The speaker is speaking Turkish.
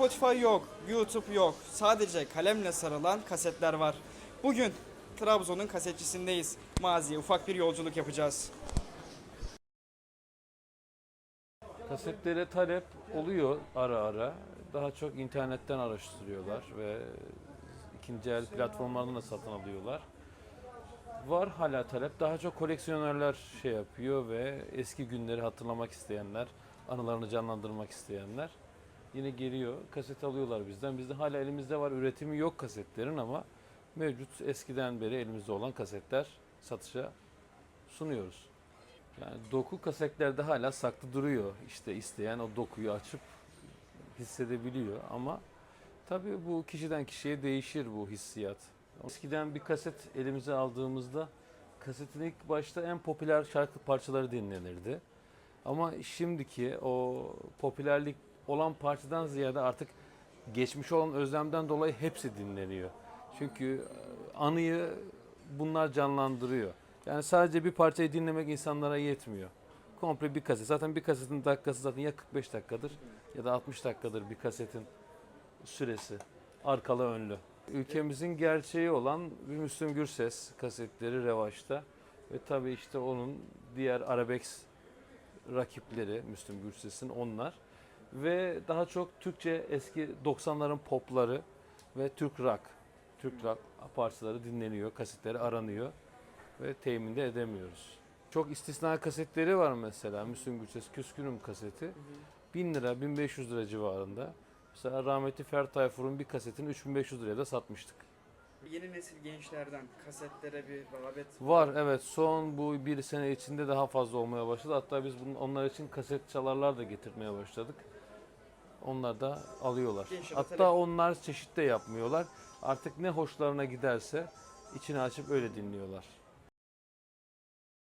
Spotify yok, YouTube yok. Sadece kalemle sarılan kasetler var. Bugün Trabzon'un kasetçisindeyiz. Maziye ufak bir yolculuk yapacağız. Kasetlere talep oluyor ara ara. Daha çok internetten araştırıyorlar ve ikinci el platformlardan da satın alıyorlar. Var hala talep. Daha çok koleksiyonerler şey yapıyor ve eski günleri hatırlamak isteyenler, anılarını canlandırmak isteyenler yine geliyor. Kaset alıyorlar bizden. Bizde hala elimizde var. Üretimi yok kasetlerin ama mevcut eskiden beri elimizde olan kasetler satışa sunuyoruz. Yani doku kasetlerde hala saklı duruyor. İşte isteyen o dokuyu açıp hissedebiliyor ama tabii bu kişiden kişiye değişir bu hissiyat. Eskiden bir kaset elimize aldığımızda kasetin ilk başta en popüler şarkı parçaları dinlenirdi. Ama şimdiki o popülerlik olan parçadan ziyade artık geçmiş olan özlemden dolayı hepsi dinleniyor. Çünkü e, anıyı bunlar canlandırıyor. Yani sadece bir parçayı dinlemek insanlara yetmiyor. Komple bir kaset. Zaten bir kasetin dakikası zaten ya 45 dakikadır ya da 60 dakikadır bir kasetin süresi. Arkalı önlü. Ülkemizin gerçeği olan bir Müslüm Gürses kasetleri revaçta. Ve tabii işte onun diğer arabesk rakipleri Müslüm Gürses'in onlar. Ve daha çok Türkçe eski 90'ların popları ve Türk rock. Türk rock parçaları dinleniyor, kasetleri aranıyor ve temin de edemiyoruz. Çok istisna kasetleri var mesela Müslüm Gürses Küskünüm kaseti. 1000 lira 1500 lira civarında. Mesela rahmetli Ferdi Tayfur'un bir kasetini 3500 liraya da satmıştık. Yeni nesil gençlerden kasetlere bir rağbet Var evet son bu bir sene içinde daha fazla olmaya başladı. Hatta biz bunun, onlar için kaset çalarlar da getirmeye başladık. Onlar da alıyorlar. Gençlere Hatta talep. onlar çeşit de yapmıyorlar. Artık ne hoşlarına giderse içini açıp öyle dinliyorlar.